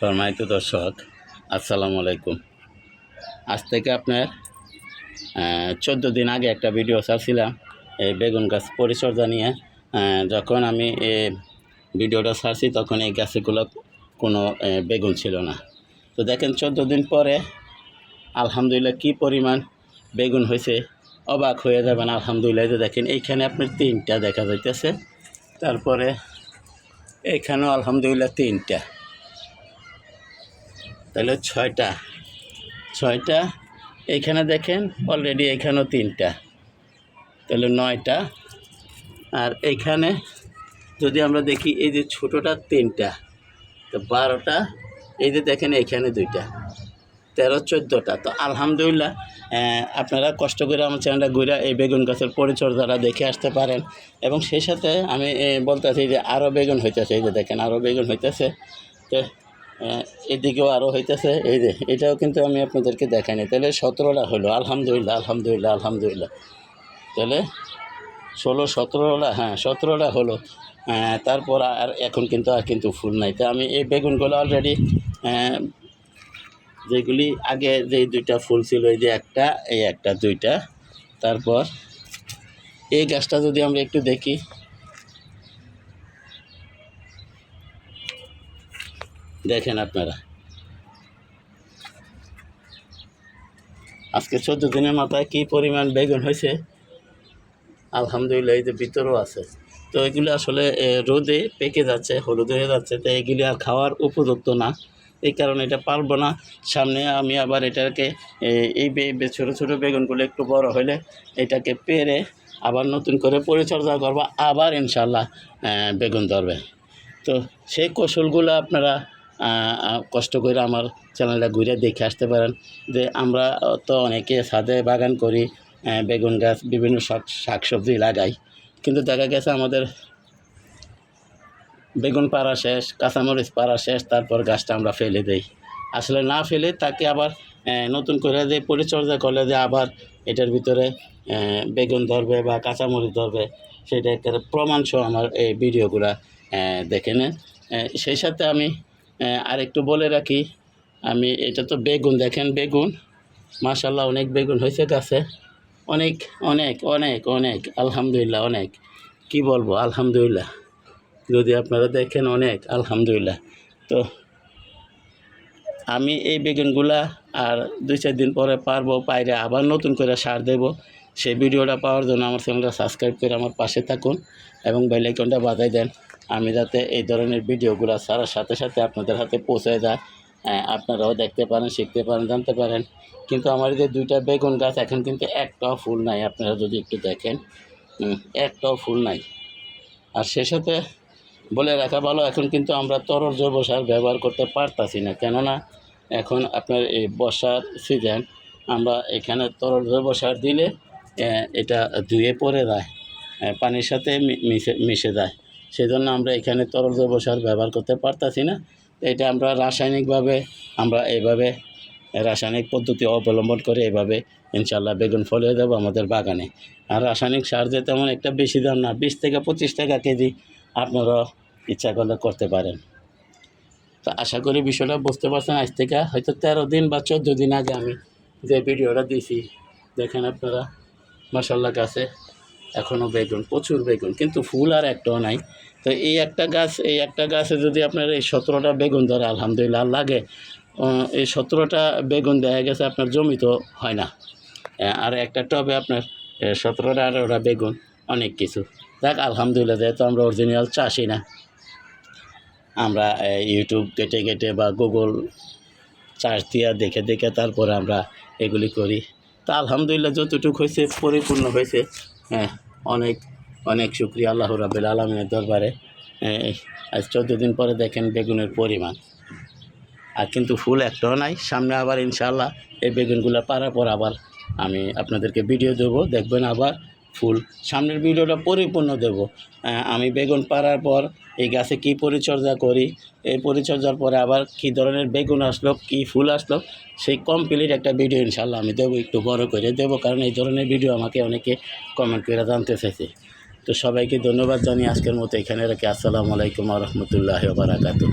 সম্মানিত দর্শক, আসসালামু আলাইকুম। আজ থেকে আপনার চোদ্দ দিন আগে একটা ভিডিও ছাড়ছিলাম, এই বেগুন গাছ পরিচর্যা নিয়ে। যখন আমি এই ভিডিওটা ছাড়ছি, তখন এই গাছগুলো কোনো বেগুন ছিল না। তো দেখেন, চোদ্দ দিন পরে আলহামদুলিল্লাহ কি পরিমাণ বেগুন হয়েছে, অবাক হয়ে যাবেন আলহামদুলিল্লাহ। দেখেন, এইখানে আপনার তিনটা দেখা যাইতেছে, তারপরে এখানেও আলহামদুলিল্লাহ তিনটা। তাহলে ছয়টা। ছয়টা এইখানে দেখেন অলরেডি এখানেও তিনটা। তাহলে নয়টা। আর এইখানে যদি আমরা দেখি, এই যে ছোটোটা তিনটা, তো বারোটা, এই যে দেখেন এইখানে দুইটা। তেরো, চোদ্দোটা। তো আলহামদুলিল্লাহ আপনারা কষ্ট করে আমার চ্যানেলটা ঘুরে এই বেগুন গাছের পরিচর্যাটা দেখে আসতে পারেন। এবং সেই সাথে আমি বলতেছি যে আরও বেগুন হইতেছে, এই যে দেখেন, আরও বেগুন হইতেছে। তো এদিকেও আরও হইতেছে। এই যে, এটাও কিন্তু আমি আপনাদেরকে দেখাইনি। তাহলে সতেরোটা হলো আলহামদুলিল্লাহ আলহামদুলিল্লাহ আলহামদুলিল্লাহ। তাহলে ষোলো, সতেরোটা হ্যাঁ সতেরোটা হলো। তারপর আর এখন কিন্তু আর কিন্তু ফুল নাই। তো আমি এই বেগুনগুলো অলরেডি যেগুলি আগে যে দুইটা ফুল ছিল, এই যে একটা, এই একটা, দুইটা। তারপর এই গাছটা যদি আমরা একটু দেখি। দেখেন আপনারা। আজকে চোদ্দ দিনের মাথায় কী পরিমাণ বেগুন হয়েছে? আলহামদুলিল্লাহ, এই যে ভিতরেও আছে। তো এগুলি আসলে রোদে পেকে যাচ্ছে, হলুদ হয়ে যাচ্ছে, তো এগুলি আর খাওয়ার উপযুক্ত না। এই কারণে এটা পারব না। সামনে আমি আবার এটাকে এই ছোটো ছোটো বেগুনগুলো একটু বড় হলে এটাকে পেরে আবার নতুন করে পরিচর্যা করব। আবার ইনশাল্লাহ বেগুন ধরবে। তো সেই কৌশলগুলো আপনারা কষ্ট করে আমার চ্যানেলটা ঘুরে দেখে আসতে পারেন। যে আমরা তো অনেকে ছাদে বাগান করি বেগুন গাছ, বিভিন্ন শাক, শাকসবজি লাগাই। কিন্তু দেখা গেছে আমাদের বেগুন পাড়া শেষ, কাঁচামরিচ পাড়া শেষ, তারপর গাছটা আমরা ফেলে দেই। আসলে না ফেলে তাকে আবার নতুন করে যে পরিচর্যা করলে যে আবার এটার ভিতরে বেগুন ধরবে বা কাঁচামরিচ ধরবে, সেটা একটা প্রমাণ সহ আমার এই ভিডিওগুলো দেখে নেন। সেই সাথে আমি আহ, আরেকটু বলে রাখি আমি এটা তো বেগুন দেখেন বেগুন। মাশাল্লাহ অনেক বেগুন হয়েছে গাছে। অনেক অনেক অনেক অনেক আলহামদুলিল্লাহ অনেক। কি বলব আলহামদুলিল্লাহ। যদি আপনারা দেখেন অনেক আলহামদুলিল্লাহ। তো আমি এই বেগুনগুলা আর দুই চার দিন পরে পারব পাইরে আবার নতুন করে সার দেব। সেই ভিডিওটা পাওয়ার জন্য আমার চ্যানেলটা সাবস্ক্রাইব করে আমার পাশে থাকুন এবং বেল আইকনটা বাজাই দেন। আমি যাতে এই ধরনের ভিডিওগুলো ছাড়ার সাথে সাথে আপনাদের হাতে পৌঁছে যায়। আপনারাও দেখতে পারেন শিখতে পারেন জানতে পারেন। কিন্তু আমার যে দুইটা বেগুন গাছ এখন কিন্তু একটাও ফুল নাই। আপনারা যদি একটু দেখেন একটাও ফুল নাই। আর সে সাথে বলে রাখা ভালো এখন কিন্তু আমরা তরল জৈব সার ব্যবহার করতে পারতাছি না। কেননা এখন আপনার এই বর্ষার সিজন আমরা এখানে তরল জৈব সার দিলে এটা ধুয়ে পড়ে যায়। আহ, পানির সাথে মিশে মিশে যায়। সেজন্য আমরা এখানে তরল জৈব সার ব্যবহার করতে পারতাছি না। এটা আমরা রাসায়নিকভাবে আমরা এইভাবে রাসায়নিক পদ্ধতি অবলম্বন করে এভাবে ইনশাল্লাহ বেগুন ফলিয়ে দেবো আমাদের বাগানে। আর রাসায়নিক সার যে তেমন একটা বেশি দাম না, বিশ থেকে পঁচিশ টাকা কেজি আপনারা ইচ্ছা করলে করতে পারেন। তো আশা করি বিষয়টা বুঝতে পারছেন, আজ থেকে হয়তো তেরো দিন বা চোদ্দ দিন আগে আমি যে ভিডিওটা দিয়েছি, দেখেন আপনারা মশাল্লা গাছে এখনও বেগুন, প্রচুর বেগুন, কিন্তু ফুল আর একটাও নাই। তো এই একটা গাছ, এই একটা গাছে যদি আপনার এই সতেরোটা বেগুন ধরে, আলহামদুলিল্লাহ লাগে এই সতেরোটা বেগুন দেখা গেছে আপনার জমি তো হয় না। আর একটা টবে আপনার সতেরোটা আঠারোটা বেগুন, অনেক কিছু। দেখ আলহামদুলিল্লাহ, যেহেতু আমরা অরিজিনাল চাষি না, আমরা ইউটিউব কেটে কেটে বা গুগল চার্জ দিয়া দেখে দেখে তারপরে আমরা এগুলি করি। তা আলহামদুলিল্লাহ, যতটুকু হয়েছে, পরিপূর্ণ হয়েছে। হ্যাঁ অনেক অনেক শুক্রিয়া আল্লাহ রাবুল আলমিনের দরবারে। আজ চোদ্দ দিন পরে দেখেন বেগুনের পরিমাণ। আর কিন্তু ফুল একটাও নাই, সামনে আবার ইনশাল্লাহ এই বেগুনগুলো পারার পর আবার আমি আপনাদেরকে ভিডিও দেবো। দেখবেন আবার ফুল। সামনের ভিডিওটা পরিপূর্ণ দেব। আমি বেগুন পারার পর এই গাছে কি পরিচর্যা করি, এই পরিচর্যার পরে আবার কি ধরনের বেগুন আসলো, কি ফুল আসলো, সেই কমপ্লিট একটা ভিডিও ইনশাল্লাহ আমি দেবো, একটু বড় করে দেবো, কারণ এই ধরনের ভিডিও আমাকে অনেকে কমেন্ট করে জানতে চাইছে। তো সবাইকে ধন্যবাদ জানিয়ে আজকের মতো এখানে রাখি। আসসালামু আলাইকুম রহমতুল্লাহ বারাকাতু